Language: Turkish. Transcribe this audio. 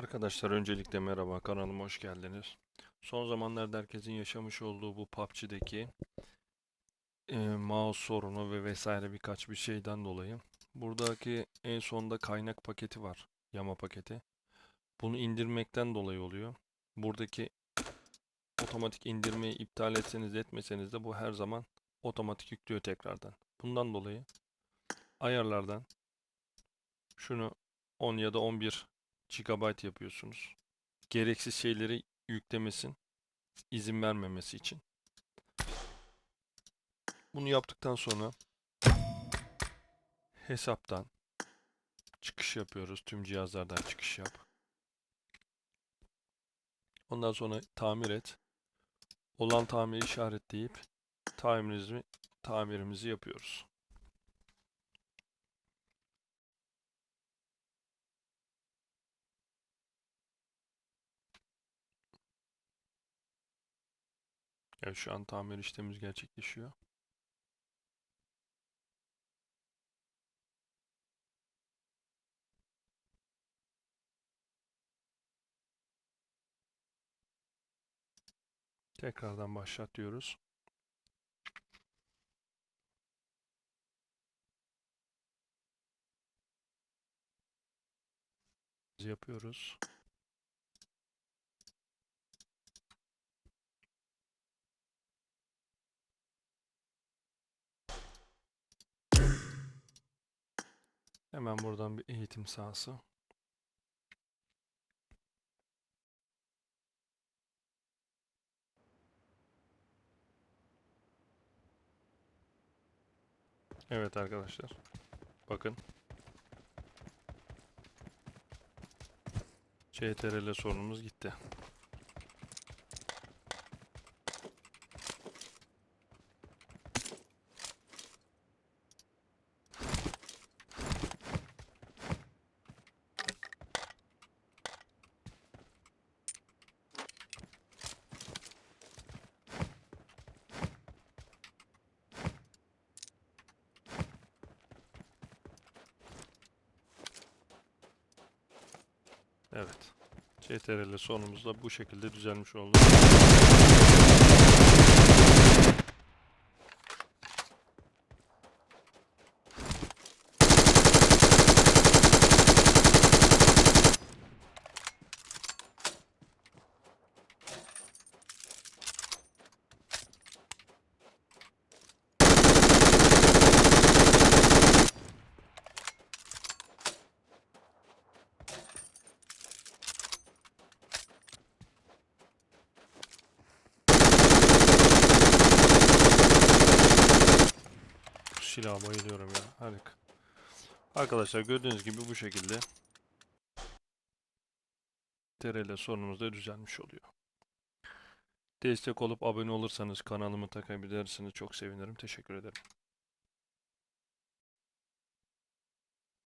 Arkadaşlar öncelikle merhaba kanalıma hoş geldiniz. Son zamanlarda herkesin yaşamış olduğu bu PUBG'deki e, mouse sorunu ve vesaire birkaç bir şeyden dolayı buradaki en sonda kaynak paketi var. Yama paketi. Bunu indirmekten dolayı oluyor. Buradaki otomatik indirmeyi iptal etseniz etmeseniz de bu her zaman otomatik yüklüyor tekrardan. Bundan dolayı ayarlardan şunu 10 ya da 11 GB yapıyorsunuz. Gereksiz şeyleri yüklemesin, izin vermemesi için. Bunu yaptıktan sonra hesaptan çıkış yapıyoruz. Tüm cihazlardan çıkış yap. Ondan sonra tamir et. Olan tamiri işaretleyip tamirimizi, tamirimizi yapıyoruz. Evet şu an tamir işlemimiz gerçekleşiyor. Tekrardan başlat diyoruz. Yapıyoruz. Hemen buradan bir eğitim sahası. Evet arkadaşlar. Bakın. CTRL sorunumuz gitti. Evet. CTRL sorunumuz da bu şekilde düzelmiş oldu. Silaha bayılıyorum ya. Harika. Arkadaşlar gördüğünüz gibi bu şekilde CTRL sorunumuz da düzelmiş oluyor. Destek olup abone olursanız kanalımı takabilirsiniz. Çok sevinirim. Teşekkür ederim.